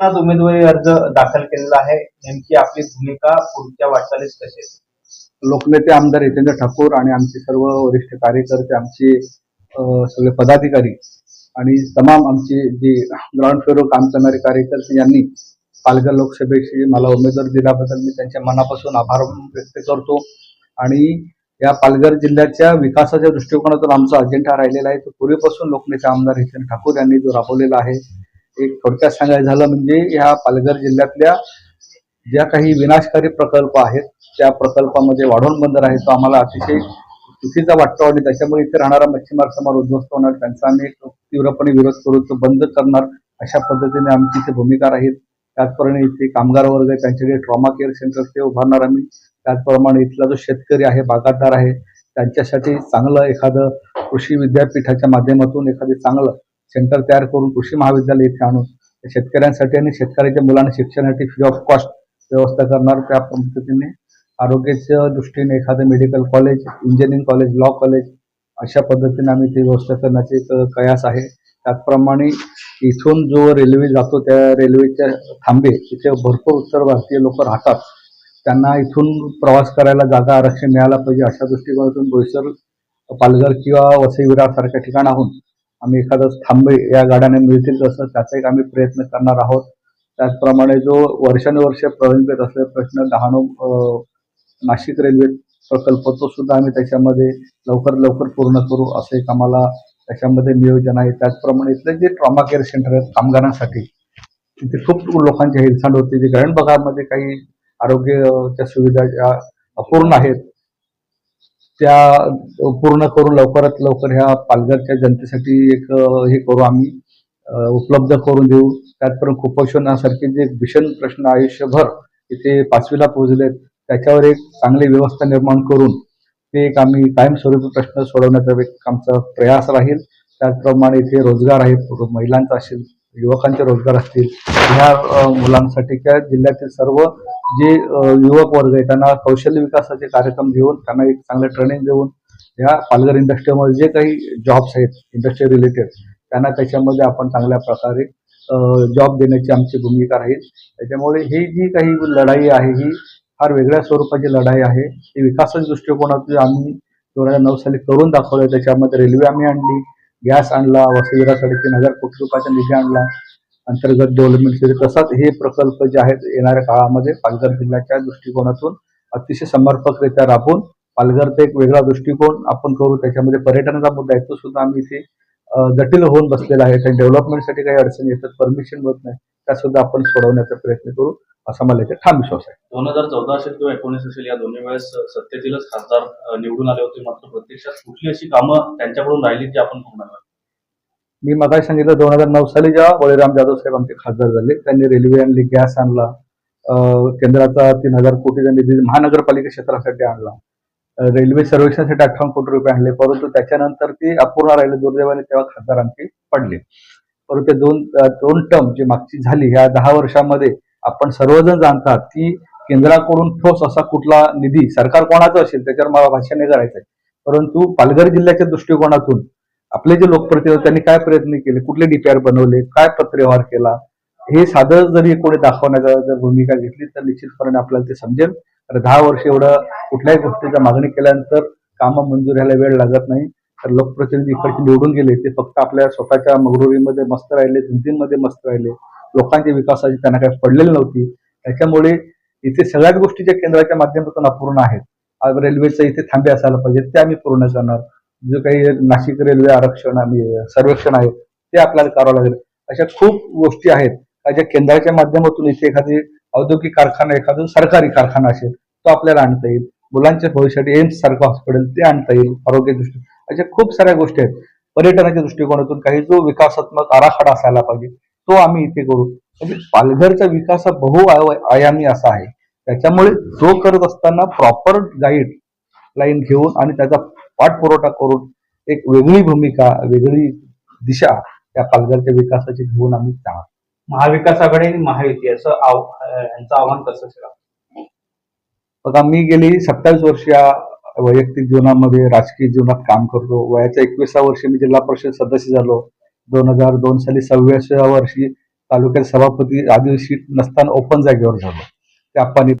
आज उमेदवारी अर्ज दाखल केलेला आहे. नेमकी आपली भूमिका पुढच्या वाटचालीस कशी लोकनेते आमदार हितेंद्र ठाकूर आणि आमचे सर्व वरिष्ठ कार्यकर्ते आमचे सगळे पदाधिकारी आणि तमाम आमचे जे ग्राउंड फ्लोरवर काम करणारे कार्यकर्ते यांनी पालघर लोकसभेशी मला उमेदवार दिल्याबद्दल मी त्यांच्या मनापासून आभार व्यक्त करतो. आणि या पालघर जिल्ह्याच्या विकासाच्या दृष्टिकोनातून आमचा अजेंडा राहिलेला आहे. तो पूर्वीपासून लोकनेते आमदार हितेंद्र ठाकूर यांनी जो राबवलेला आहे एक थोडक्यात सांगायचं झालं म्हणजे ह्या पालघर जिल्ह्यातल्या ज्या काही विनाशकारी प्रकल्प आहेत त्या प्रकल्पामध्ये वाढवून बंदर आहे तो आम्हाला अतिशय चुकीचा वाटतो आणि त्याच्यामुळे इथे राहणारा मच्छीमार समाज उद्ध्वस्त होणार त्यांचा आम्ही तीव्रपणे विरोध करू तो बंद करणार अशा पद्धतीने आमची इथे भूमिका राहील. त्याचप्रमाणे इथे कामगार वर्ग त्यांच्याकडे ट्रॉमा केअर सेंटर ते उभारणार आम्ही. त्याचप्रमाणे इथला जो शेतकरी आहे बागायतदार आहे त्यांच्यासाठी चांगलं एखादं कृषी विद्यापीठाच्या माध्यमातून एखादं चांगलं सेंटर तयार करून कृषी महाविद्यालय इथे आणून शेतकऱ्यांसाठी आणि शेतकऱ्याच्या मुलांना शिक्षणासाठी फ्री ऑफ कॉस्ट व्यवस्था करणार त्या पद्धतीने. आरोग्याच्या दृष्टीने एखादं medical college engineering college law college अशा पद्धतीने आम्ही ते व्यवस्था करण्याचे एक कयास आहे. त्याचप्रमाणे इथून जो रेल्वे जातो त्या रेल्वेच्या थांबे तिथे भरपूर उत्तर भारतीय लोक राहतात. त्यांना इथून प्रवास करायला जागा आरक्षण मिळायला पाहिजे अशा दृष्टिकोनातून बोईसर पालघर किंवा वसई विरार सारख्या ठिकाणाहून आम्ही एखादं थांबे या गाड्याने मिळतील तसं त्याचा एक आम्ही प्रयत्न करणार आहोत. त्याचप्रमाणे जो वर्षानुवर्ष प्रलंबित असलेला प्रश्न डहाणू नाशिक रेल्वे प्रकल्प तो सुद्धा आम्ही त्याच्यामध्ये लवकर लवकर पूर्ण करू असं एक आम्हाला त्याच्यामध्ये नियोजन आहे. त्याचप्रमाणे इथले जे ट्रॉमा केअर सेंटर आहेत कामगारांसाठी तिथे खूप लोकांची हिलसांड होती. जे ग्रहण भागामध्ये काही आरोग्याच्या सुविधा ज्या अपूर्ण आहेत त्या पूर्ण करून लवकरात लवकर ह्या पालघरच्या जनतेसाठी एक हे करू आम्ही उपलब्ध करून देऊ. त्यातपर्यंत कुपोषणासारखे जे भीषण प्रश्न आयुष्यभर इथे पाचवीला पोहोचलेत त्याच्यावर एक चांगली व्यवस्था निर्माण करून ते एक आम्ही कायमस्वरूपी प्रश्न सोडवण्याचा एक आमचा प्रयास राहील. त्याचप्रमाणे इथे रोजगार आहे महिलांचा असेल युवकांचे रोजगार असतील ह्या मुलांसाठी त्या जिल्ह्यातील सर्व जे युवक वर्ग आहे त्यांना कौशल्य विकासाचे कार्यक्रम घेऊन त्यांना एक चांगलं ट्रेनिंग देऊन ह्या पालघर इंडस्ट्रीमध्ये जे काही जॉब्स आहेत इंडस्ट्री रिलेटेड त्यांना त्याच्यामध्ये आपण चांगल्या प्रकारे जॉब देण्याची आमची भूमिका राहील. त्याच्यामुळे ही जी काही लढाई आहे ही फार वेगळ्या स्वरूपाची लढाई आहे. ही विकासाच्या दृष्टिकोनातून आम्ही दोन हजार नऊ साली करून दाखवलं त्याच्यामध्ये रेल्वे आम्ही आणली गॅस आणला वसईविरा साडेतीन हजार कोटी रुपयाचा निधी आणला. अंतर्गत डेव्हलपमेंटसाठी तसाच हे प्रकल्प जे आहेत येणाऱ्या काळामध्ये पालघर जिल्ह्याच्या दृष्टिकोनातून अतिशय समर्पकरित्या राबवून पालघरचा एक वेगळा दृष्टिकोन आपण करू. त्याच्यामध्ये पर्यटनाचा मुद्दा आहे तो सुद्धा आम्ही इथे जटिल होऊन बसलेला आहे. त्या डेव्हलपमेंटसाठी काही अडचणी येतात परमिशन होत नाही त्या सुद्धा आपण सोडवण्याचा प्रयत्न करू. असा मला इथे ठाम विश्वास आहे. दोन हजार चौदा असेल किंवा एकोणीस असेल या दोन्ही वेळेस सत्तेतीलच खासदार निवडून आले होते मात्र प्रत्यक्षात कुठली अशी कामं त्यांच्याकडून राहिली जी आपण करावी? मी मगाशी सांगितलं दोन हजार नऊ साली जेव्हा बळीराम जाधव साहेब आमचे खासदार झाले त्यांनी रेल्वे आणली गॅस आणला केंद्राचा तीन हजार कोटीचा निधी महानगरपालिका क्षेत्रासाठी आणला. रेल्वे सर्वेक्षणासाठी अठ्ठावन्न कोटी रुपये आणले परंतु त्याच्यानंतर ते अपूर्ण राहिले दुर्दैवाने तेव्हा खासदार आमचे पडले. परंतु ते दोन दोन टर्म जी मागची झाली ह्या दहा वर्षामध्ये आपण सर्वजण जाणतात की केंद्राकडून ठोस असा कुठला निधी सरकार कोणाचा असेल त्याच्यावर मला भाष्य नाही करायचं आहे परंतु पालघर जिल्ह्याच्या दृष्टिकोनातून आपले जे लोकप्रतिनिधी त्यांनी काय प्रयत्न केले? कुठले डीपीआर बनवले? काय पत्रव्यवहार केला? हे साधं जरी कोणी दाखवण्याचा जर भूमिका घेतली तर निश्चितपणे आपल्याला ते समजेल. तर दहा वर्ष एवढं कुठल्याही गोष्टीची मागणी केल्यानंतर कामं मंजूर व्हायला वेळ लागत नाही. तर लोकप्रतिनिधी इकडचे निवडून गेले ते फक्त आपल्या स्वतःच्या मगरुरीमध्ये मस्त राहिले धुंदीमध्ये मस्त राहिले. लोकांच्या विकासाची त्यांना काही पडलेली नव्हती. त्याच्यामुळे इथे सगळ्याच गोष्टी ज्या केंद्राच्या माध्यमातून अपूर्ण आहेत. आज रेल्वेचं इथे थांबे असायला पाहिजे ते आम्ही पूर्ण करणार. जो काही नाशिक रेल्वे आरक्षण आणि सर्वेक्षण आहे ते आपल्याला करावं लागेल. अशा खूप गोष्टी आहेत. ज्या केंद्राच्या माध्यमातून इथे एखादी औद्योगिक कारखाना एखादा सरकारी कारखाना असेल तो आपल्याला आणता येईल. मुलांच्या भविष्यासाठी एम्स सारखं हॉस्पिटल ते आणता येईल आरोग्य दृष्टी अशा खूप साऱ्या गोष्टी आहेत. पर्यटनाच्या दृष्टिकोनातून काही जो विकासात्मक आराखडा असायला पाहिजे तो आम्ही इथे करू. म्हणजे पालघरचा विकास हा बहु आय- आयामी असा आहे. त्याच्यामुळे तो करत असताना प्रॉपर गाईड लाईन घेऊन आणि त्याचा पाठपुरवठा करून एक वेगळी भूमिका वेगळी दिशा त्या पालघरच्या विकासाची घेऊन आम्ही जाणार महाविकास आघाडी आणि महायुती असं आव यांचं आव्हान कसं असेल बघा मी गेली सत्तावीस वर्ष या वैयक्तिक जीवनामध्ये राजकीय जीवनात काम करतो. वयाच्या एकविसा वर्षी मी जिल्हा परिषद सदस्य झालो. दोन हजार दोन साली सव्वीसव्या वर्षी तालुक्यात सभापती आदिवासी नसताना ओपन जागेवर झालो. त्या पाणी